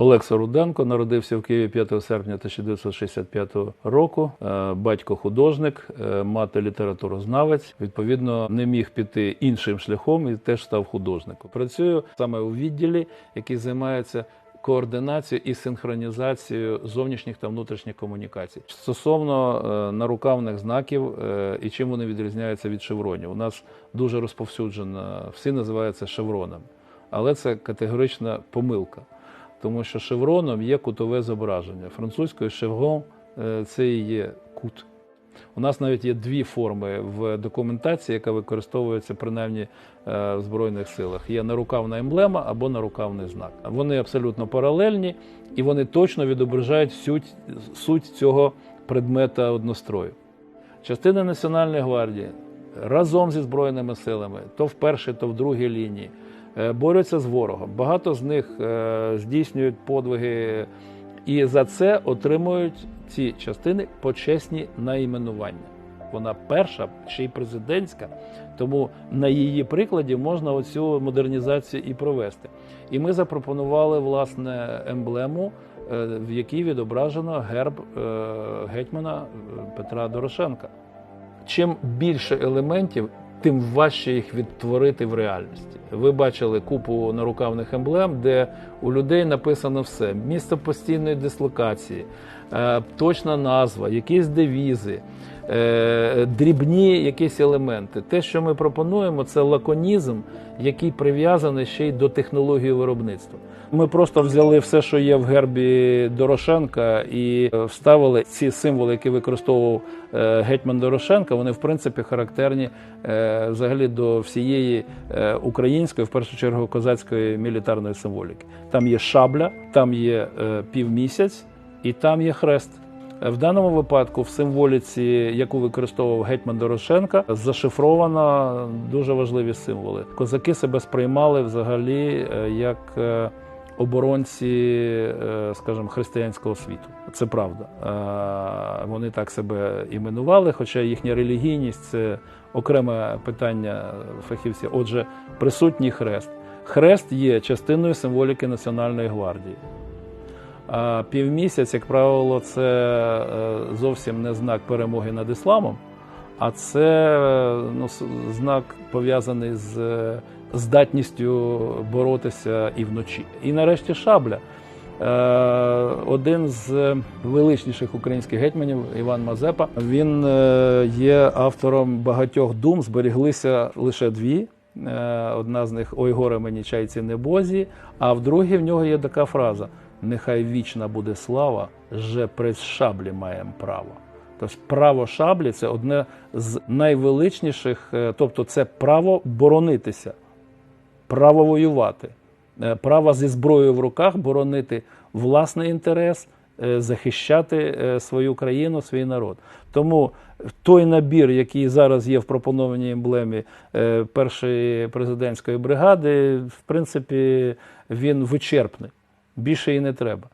Олекса Руденко народився в Києві 5 серпня 1965 року. Е, Батько художник, е, мати літературознавець. Відповідно, не міг піти іншим шляхом і теж став художником. Працюю саме у відділі, який займається координацією і синхронізацією зовнішніх та внутрішніх комунікацій. Стосовно е, нарукавних знаків е, і чим вони відрізняються від шевронів. У нас дуже розповсюджено, всі називаються шевроном, але це категорична помилка. Тому що шевроном є кутове зображення. Французькою шеврон е, це і є кут. У нас навіть є дві форми в документації, яка використовується принаймні е, в Збройних силах. Є нарукавна емблема або нарукавний знак. Вони абсолютно паралельні і вони точно відображають суть, суть цього предмета однострою. Частини Національної гвардії разом зі Збройними силами, то в першій, то в другій лінії, борються з ворогом. Багато з них е, здійснюють подвиги і за це отримують ці частини почесні найменування. Вона перша, ще й президентська, тому на її прикладі можна оцю модернізацію і провести. І ми запропонували власне емблему, е, в якій відображено герб е, гетьмана е, Петра Дорошенка. Чим більше елементів, тим важче їх відтворити в реальності. Ви бачили купу нарукавних емблем, де у людей написано все: місце постійної дислокації, е, точна назва, якісь девізи, е, дрібні якісь елементи. Те, що ми пропонуємо, це лаконізм, який прив'язаний ще й до технології виробництва. Ми просто взяли все, що є в гербі Дорошенка, і е, вставили ці символи, які використовував гетьман Дорошенка. Вони в принципі характерні взагалі до всієї е, української, в першу чергу, козацької мілітарної символіки. Там є шабля, там є е, півмісяць і там є хрест. В даному випадку в символіці, яку використовував гетьман Дорошенка, зашифровано дуже важливі символи. Козаки себе сприймали взагалі е, як е, оборонці, скажімо, християнського світу. Це правда. Вони так себе іменували, хоча їхня релігійність це окреме питання фахівців. Отже, присутній хрест. Хрест є частиною символіки Національної гвардії. А півмісяць, як правило, це е, зовсім не знак перемоги над ісламом, а це е, ну, знак пов'язаний з е, здатністю боротися і вночі. І нарешті шабля. Е, Один з величніших українських гетьманів Іван Мазепа. Він е, є автором багатьох дум. Зберіглися лише дві. Е, Одна з них Ой, горе мені чайці небозі. А в другій в нього є така фраза: Нехай вічна буде слава, же през шаблі маєм право. Тобто право шаблі це одне з найвеличніших, тобто це право боронитися, право воювати, е, право зі зброєю в руках боронити власний інтерес, е, захищати е, свою країну, свій народ. Тому той набір, який зараз є в пропонованій емблемі першої президентської бригади, в принципі, він вичерпний. Більше і не треба.